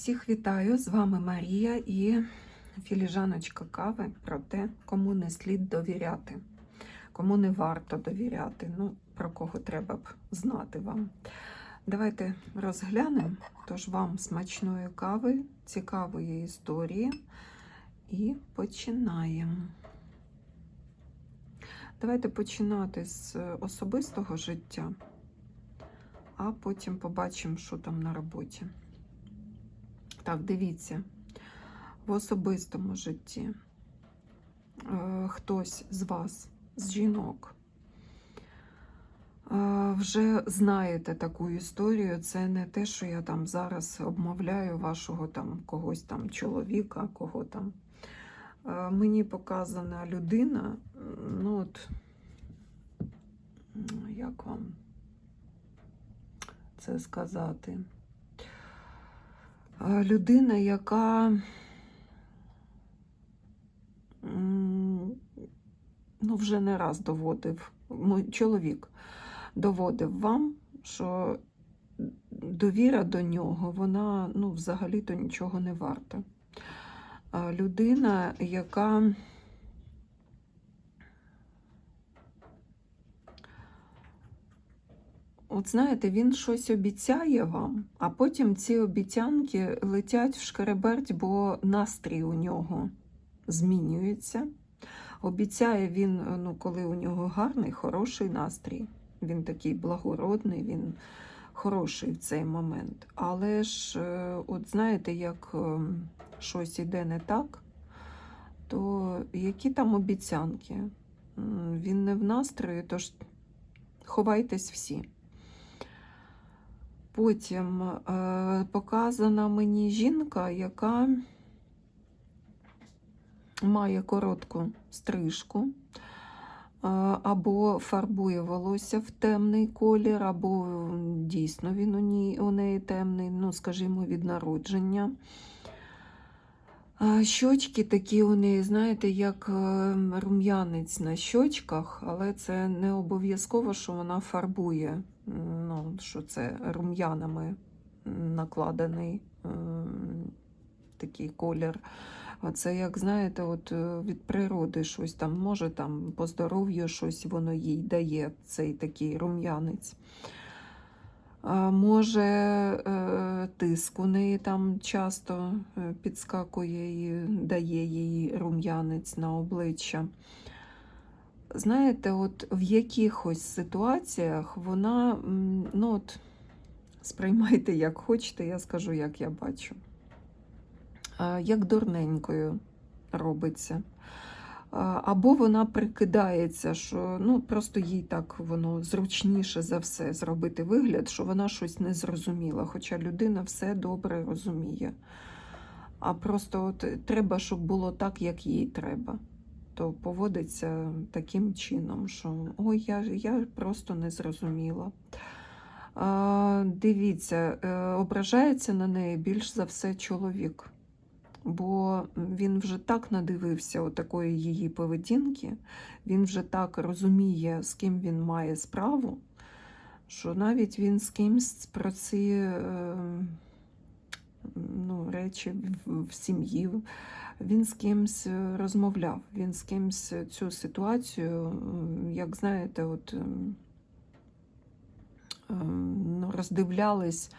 Всіх вітаю! З вами Марія і філіжаночка кави про те, кому не слід довіряти, кому не варто довіряти, ну, про кого треба б знати вам. Давайте розглянемо. Тож вам смачної кави, цікавої історії і починаємо. Давайте починати з особистого життя, а потім побачимо, що там на роботі. Так, дивіться, в особистому житті е, хтось з вас, з жінок, е, вже знаєте таку історію. Це не те, що я там зараз обмовляю вашого там когось там чоловіка, кого там. Е, мені показана людина, ну от, як вам це сказати? Людина, яка ну, вже не раз доводив, чоловік доводив вам, що довіра до нього, вона ну, взагалі-то нічого не варта. Людина, яка От знаєте, він щось обіцяє вам, а потім ці обіцянки летять в шкереберть, бо настрій у нього змінюється. Обіцяє він, ну, коли у нього гарний, хороший настрій. Він такий благородний, він хороший в цей момент. Але ж, е, от знаєте, як е, щось іде не так, то які там обіцянки? Він не в настрої, тож ховайтесь всі. Потім е, показана мені жінка, яка має коротку стрижку, е, або фарбує волосся в темний колір, або дійсно він у, ній, у неї темний, ну, скажімо, від народження. Е, щочки такі у неї, знаєте, як рум'янець на щочках, але це не обов'язково, що вона фарбує ну, що це рум'янами накладений е, такий колір. А це, як знаєте, от е, від природи щось там може там по здоров'ю щось воно їй дає, цей такий рум'янець. Може, е, тиск у неї там часто підскакує і дає їй рум'янець на обличчя знаєте, от в якихось ситуаціях вона, ну от, сприймайте, як хочете, я скажу, як я бачу. Як дурненькою робиться. Або вона прикидається, що ну, просто їй так воно зручніше за все зробити вигляд, що вона щось не зрозуміла, хоча людина все добре розуміє. А просто от треба, щоб було так, як їй треба то поводиться таким чином, що ой, я я просто не зрозуміла. А, Дивіться, е, ображається на неї більш за все чоловік, бо він вже так надивився такої її поведінки, він вже так розуміє, з ким він має справу, що навіть він з кимсь про ці е, ну, речі в сім'ї він з кимсь е, розмовляв, він з кимсь цю ситуацію, як знаєте, от ну, роздивлялись,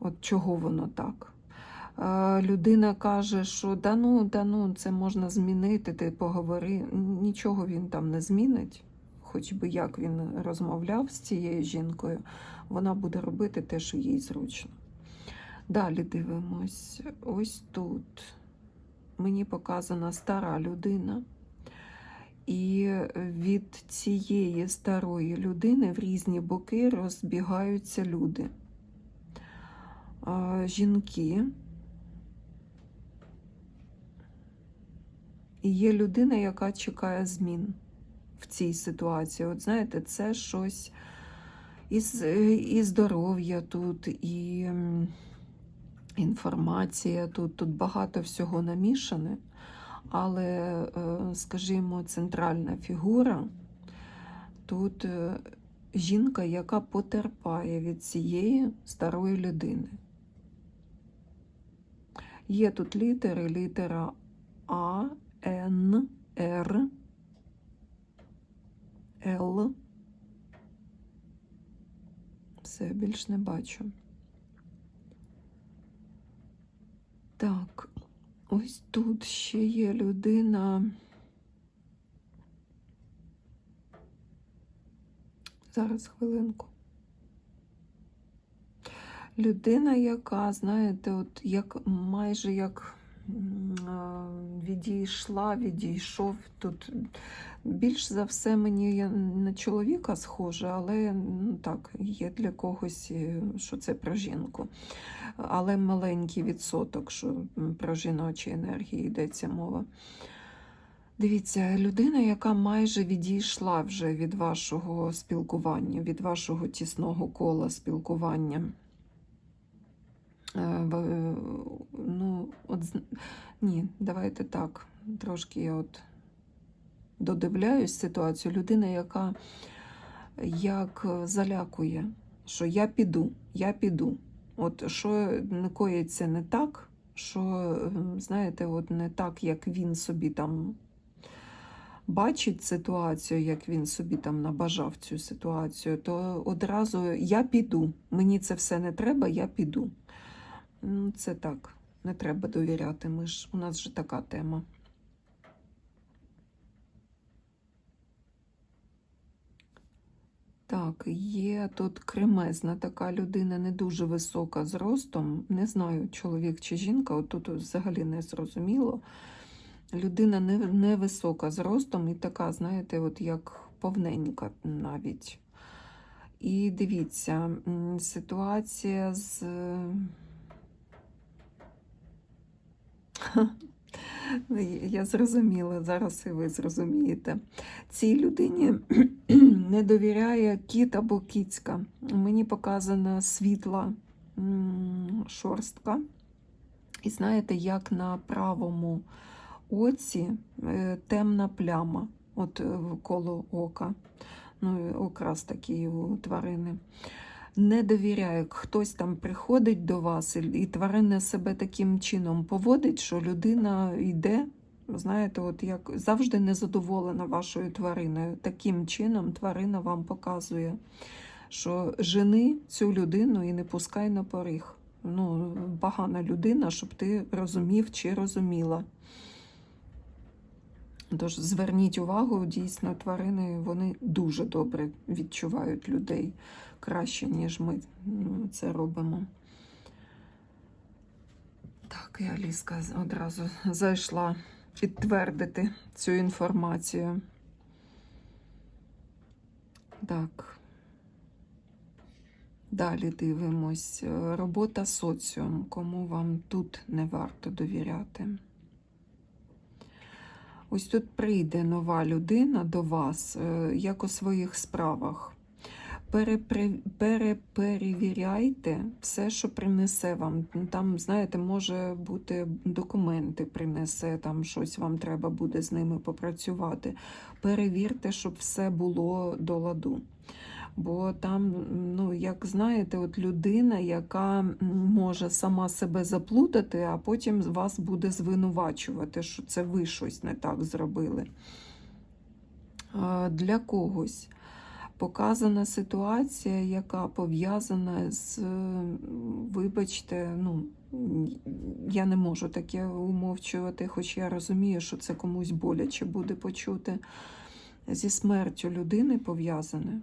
от чого воно так. Людина каже, що да ну, да ну, це можна змінити, ти поговори. Нічого він там не змінить, хоч би як він розмовляв з цією жінкою, вона буде робити те, що їй зручно. Далі дивимось, ось тут мені показана стара людина. І від цієї старої людини в різні боки розбігаються люди. Жінки. І є людина, яка чекає змін в цій ситуації. От знаєте, це щось і, здоров'я тут, і інформація, тут, тут багато всього намішане, але, е, скажімо, центральна фігура тут е, жінка, яка потерпає від цієї старої людини. Є тут літери, літера А, Н, Р, Л. Все, більш не бачу. Так, ось тут ще є людина. Зараз хвилинку. Людина, яка, знаєте, от як майже як відійшла, відійшов. Тут більш за все мені я на чоловіка схоже, але ну, так, є для когось, е, що це про жінку. Але маленький відсоток, що про жіночі енергії йдеться мова. Дивіться, людина, яка майже відійшла вже від вашого спілкування, від вашого тісного кола спілкування. Е, е, Ну, от, ні, давайте так. Трошки я от додивляюсь ситуацію. Людина, яка як е, залякує, що я піду, я піду. От що не коїться не так, що, е, знаєте, от не так, як він собі там бачить ситуацію, як він собі там набажав цю ситуацію, то одразу я піду. Мені це все не треба, я піду. Ну, це так, не треба довіряти. Ми ж, у нас же така тема. Так, є тут кремезна така людина, не дуже висока зростом. Не знаю, чоловік чи жінка, от тут взагалі не зрозуміло. Людина не, невисока зростом і така, знаєте, от як повненька навіть. І дивіться, ситуація з. Я зрозуміла, зараз і ви зрозумієте. Цій людині не довіряє кіт або кіцька. Мені показана світла шорстка. І знаєте, як на правому оці е, темна пляма, от е, коло ока. Ну, окрас такий у тварини. Не довіряє, хтось там приходить до вас, і, тварина себе таким чином поводить, що людина йде, знаєте, от як завжди незадоволена вашою твариною. Таким чином тварина вам показує, що жени цю людину і не пускай на поріг. Ну, погана людина, щоб ти розумів чи розуміла. Тож зверніть увагу, дійсно, тварини вони дуже добре відчувають людей краще, ніж ми ну, це робимо. Так, і Аліска одразу зайшла підтвердити цю інформацію. Так. Далі дивимось. Робота соціум. Кому вам тут не варто довіряти? Ось тут прийде нова людина до вас, е, як у своїх справах. Переперевіряйте все, що принесе вам. Там, знаєте, може бути документи принесе, там щось вам треба буде з ними попрацювати. Перевірте, щоб все було до ладу. Бо там, ну, як знаєте, от людина, яка може сама себе заплутати, а потім вас буде звинувачувати, що це ви щось не так зробили. Для когось показана ситуація, яка пов'язана з, вибачте, ну, я не можу таке умовчувати, хоч я розумію, що це комусь боляче буде почути. Зі смертю людини пов'язане.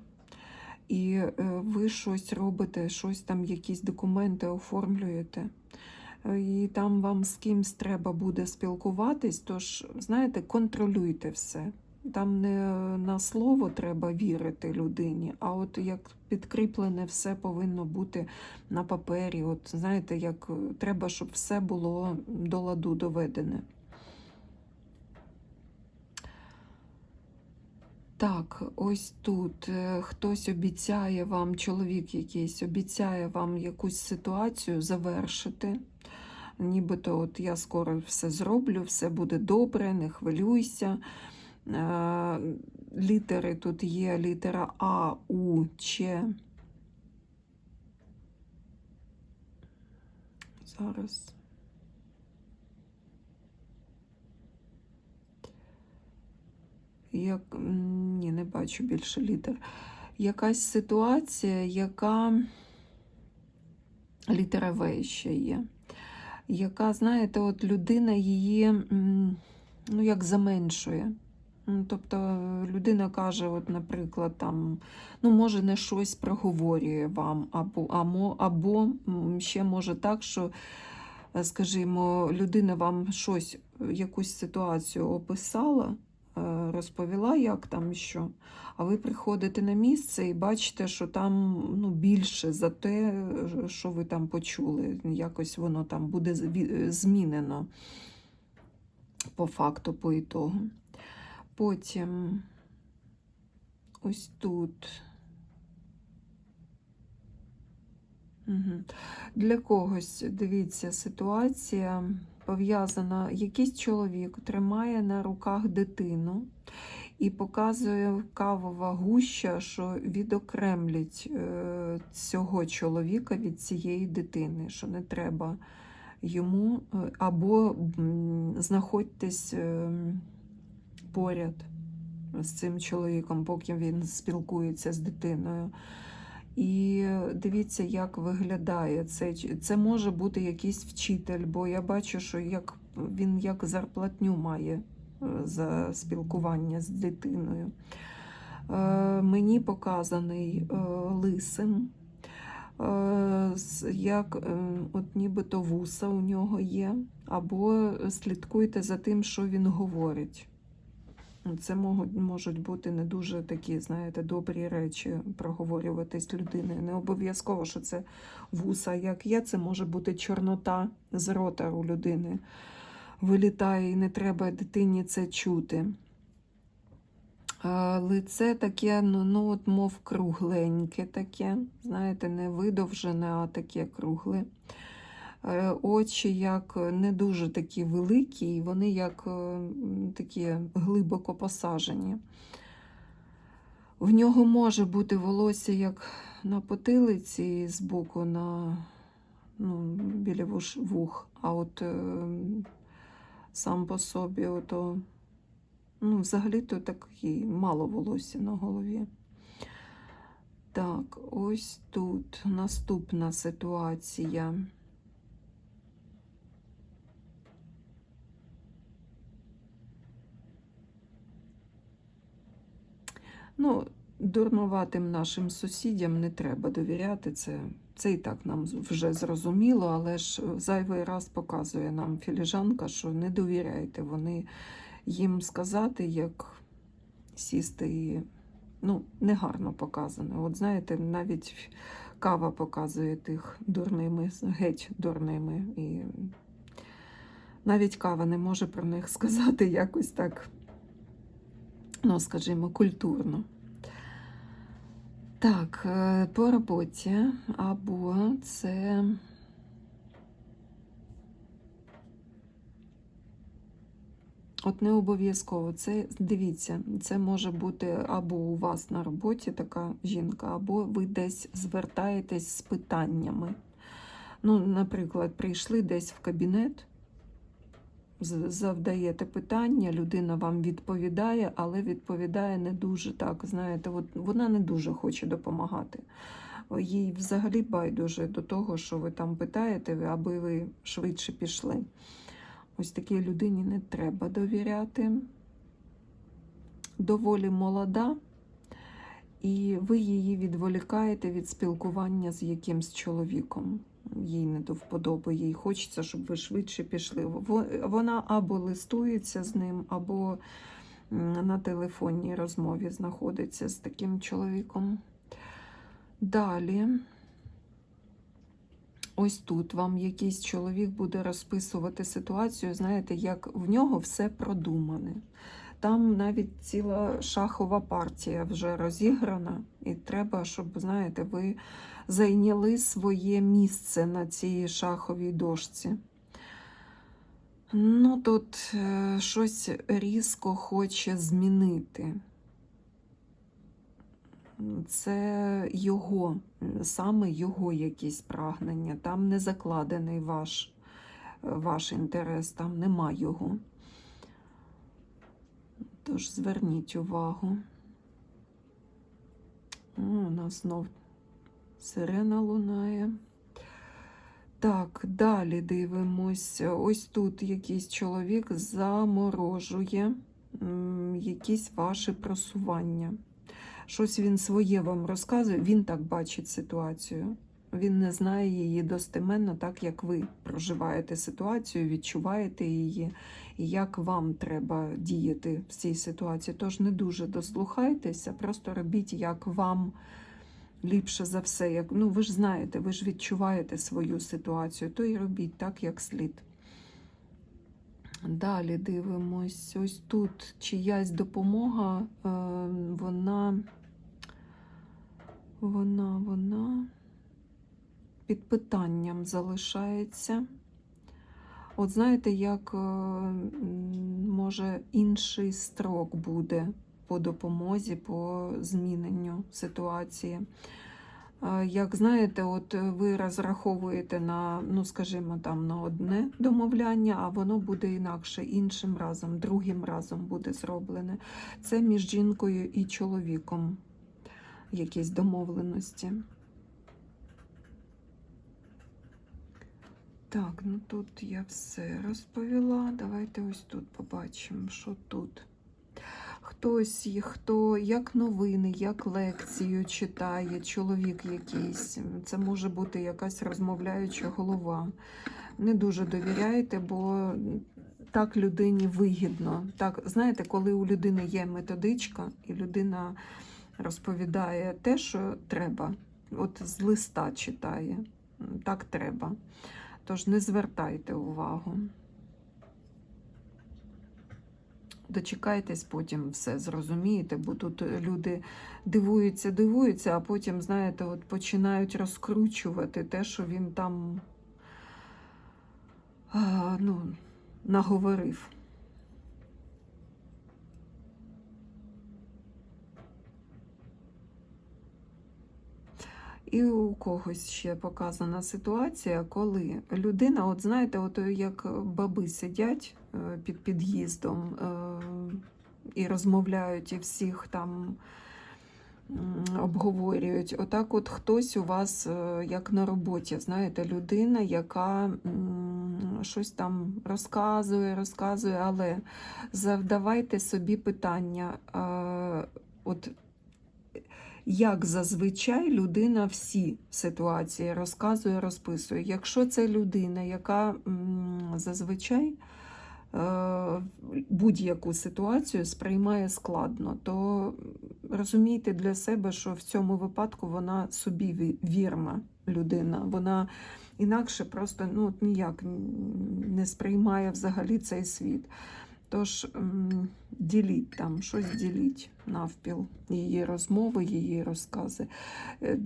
І е, ви щось робите, щось там, якісь документи оформлюєте. І там вам з кимсь треба буде спілкуватись, тож, знаєте, контролюйте все. Там не на слово треба вірити людині, а от як підкріплене все повинно бути на папері. От знаєте, як е, треба, щоб все було до ладу доведене. Так, ось тут е, хтось обіцяє вам, чоловік якийсь обіцяє вам якусь ситуацію завершити. Нібито от я скоро все зроблю, все буде добре, не хвилюйся. Е, літери тут є літера А, У, Ч. Зараз. Як ні, не бачу більше літер. Якась ситуація, яка літера В ще є. Яка, знаєте, от людина її ну, як заменшує. Тобто людина каже, от, наприклад, там, ну, може, не щось проговорює вам, або, або, або ще може так, що, е, скажімо, людина вам щось, е, якусь ситуацію описала, е, розповіла, як там що, а ви приходите на місце і бачите, що там ну, більше за те, що ви там почули. Якось воно там буде змінено по факту, по ітогу. Потім ось тут. Для когось, дивіться, ситуація пов'язана. Якийсь чоловік тримає на руках дитину і показує кавова гуща, що відокремлять е, цього чоловіка від цієї дитини, що не треба йому е, або знаходьтесь е, поряд з цим чоловіком, поки він спілкується з дитиною. І дивіться, як виглядає це. Це може бути якийсь вчитель, бо я бачу, що як він як зарплатню має е, за спілкування з дитиною. Е, Мені показаний е, лисим, як от нібито вуса у нього є, або слідкуйте за тим, що він говорить. Це можуть, бути не дуже такі, знаєте, добрі речі проговорюватись людиною. Не обов'язково, що це вуса, як є, це може бути чорнота з рота у людини. Вилітає і не треба дитині це чути. Лице таке, ну, ну от, мов кругленьке таке, знаєте, не видовжене, а таке кругле. Е, Очі як не дуже такі великі, і вони як е, такі глибоко посажені. В нього може бути волосся як на потилиці з боку на ну, біля вух, а от е, сам по собі ото, ну, взагалі-то такий мало волосся на голові. Так, ось тут наступна ситуація. Ну, дурнуватим нашим сусідям не треба довіряти. Це, це і так нам вже зрозуміло, але ж зайвий раз показує нам філіжанка, що не довіряйте. Вони їм сказати, як сісти і ну, негарно показано. От знаєте, навіть кава показує тих дурними, геть дурними. І навіть кава не може про них сказати якось так ну, скажімо, культурно. Так, е, по роботі або це. От не обов'язково це дивіться, це може бути або у вас на роботі така жінка, або ви десь звертаєтесь з питаннями. Ну, наприклад, прийшли десь в кабінет, завдаєте питання, людина вам відповідає, але відповідає не дуже так. Знаєте, от вона не дуже хоче допомагати. Їй взагалі байдуже до того, що ви там питаєте, аби ви швидше пішли. Ось такій людині не треба довіряти. Доволі молода, і ви її відволікаєте від спілкування з якимсь чоловіком їй не до вподоби, їй хочеться, щоб ви швидше пішли. Вона або листується з ним, або на телефонній розмові знаходиться з таким чоловіком. Далі. Ось тут вам якийсь чоловік буде розписувати ситуацію, знаєте, як в нього все продумане. Там навіть ціла шахова партія вже розіграна, і треба, щоб, знаєте, ви зайняли своє місце на цій шаховій дошці. Ну, тут е, щось різко хоче змінити. Це його, саме його якісь прагнення. Там не закладений ваш, ваш інтерес, там нема його. Тож зверніть увагу. О, у нас знов сирена лунає. Так, далі дивимось. Ось тут якийсь чоловік заморожує якісь ваші просування. Щось він своє вам розказує, він так бачить ситуацію. Він не знає її достеменно, так як ви проживаєте ситуацію, відчуваєте її, і як вам треба діяти в цій ситуації. Тож не дуже дослухайтеся, просто робіть, як вам ліпше за все. Як, ну, ви ж знаєте, ви ж відчуваєте свою ситуацію, то і робіть так, як слід. Далі дивимось. Ось тут чиясь допомога, е, вона, вона, вона під питанням залишається. От знаєте, як е, може інший строк буде по допомозі, по зміненню ситуації. Е, Як знаєте, от ви розраховуєте на, ну скажімо, там на одне домовляння, а воно буде інакше, іншим разом, другим разом буде зроблене. Це між жінкою і чоловіком якісь домовленості. Так, ну тут я все розповіла. Давайте ось тут побачимо, що тут. Хтось, хто як новини, як лекцію читає, чоловік якийсь. Це може бути якась розмовляюча голова. Не дуже довіряйте, бо так людині вигідно. Так, знаєте, коли у людини є методичка, і людина розповідає те, що треба, от з листа читає, так треба. Тож не звертайте увагу. Дочекайтесь, потім все зрозумієте, бо тут люди дивуються, дивуються, а потім, знаєте, от починають розкручувати те, що він там ну, наговорив. І у когось ще показана ситуація, коли людина, от знаєте, от як баби сидять е, під під'їздом е, і розмовляють, і всіх там обговорюють. Отак, от хтось у вас, е, як на роботі, знаєте, людина, яка щось там розказує, розказує, але завдавайте собі питання. е, От як зазвичай людина всі ситуації розказує, розписує. Якщо це людина, яка зазвичай е, будь-яку ситуацію сприймає складно, то розумійте для себе, що в цьому випадку вона собі вірна людина. Вона інакше просто ну, ніяк не сприймає взагалі цей світ. Тож діліть там, щось діліть навпіл. Її розмови, її розкази. Е,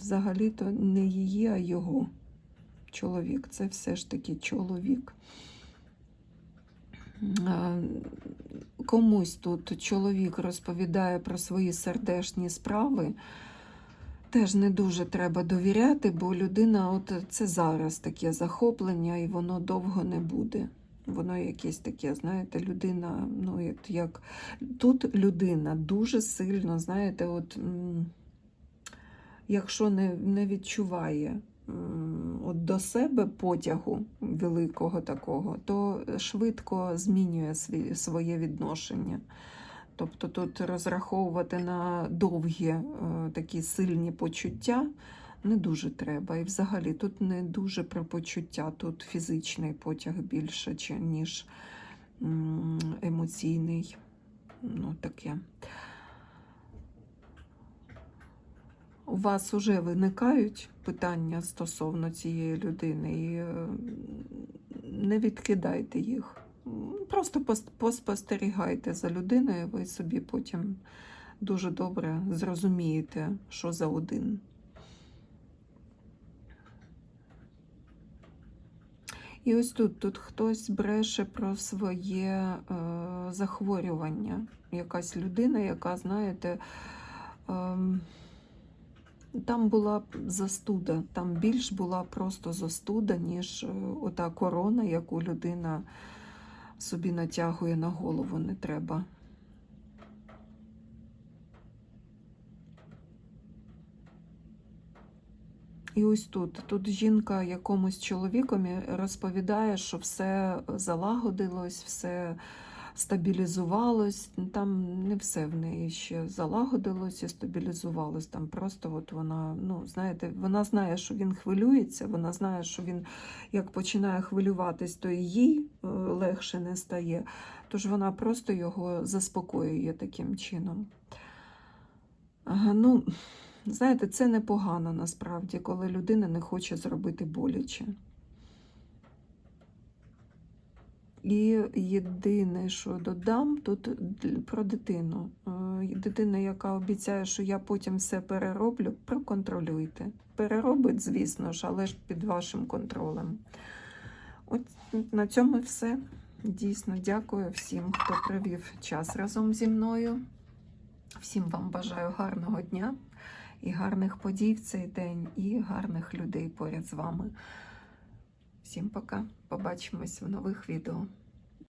Взагалі-то не її, а його чоловік. Це все ж таки чоловік. Комусь тут чоловік розповідає про свої сердешні справи. Теж не дуже треба довіряти, бо людина, от це зараз таке захоплення, і воно довго не буде. Воно якесь таке, знаєте, людина, ну от як тут людина дуже сильно, знаєте, от якщо не, не відчуває от до себе потягу великого такого, то швидко змінює свій, своє відношення. Тобто тут розраховувати на довгі е, такі сильні почуття не дуже треба. І взагалі тут не дуже про почуття, тут фізичний потяг більше, ніж емоційний. Ну, таке. У вас вже виникають питання стосовно цієї людини, і е, не відкидайте їх. Просто поспостерігайте за людиною, ви собі потім дуже добре зрозумієте, що за один. І ось тут, тут хтось бреше про своє е, захворювання. Якась людина, яка, знаєте, е, там була застуда, там більш була просто застуда, ніж е, ота корона, яку людина собі натягує на голову, не треба. І ось тут. Тут жінка якомусь чоловікові розповідає, що все залагодилось, все стабілізувалось. Там не все в неї ще залагодилось і стабілізувалось. Там просто от вона, ну, знаєте, вона знає, що він хвилюється, вона знає, що він як починає хвилюватись, то і їй е, легше не стає. Тож вона просто його заспокоює таким чином. Ага, ну, знаєте, це непогано насправді, коли людина не хоче зробити боляче. І єдине, що додам, тут про дитину. Е, Дитина, яка обіцяє, що я потім все перероблю, проконтролюйте. Переробить, звісно ж, але ж під вашим контролем. От на цьому все. Дійсно, дякую всім, хто провів час разом зі мною. Всім вам бажаю гарного дня і гарних подій в цей день, і гарних людей поряд з вами. Всім пока. Побачимось в нових відео.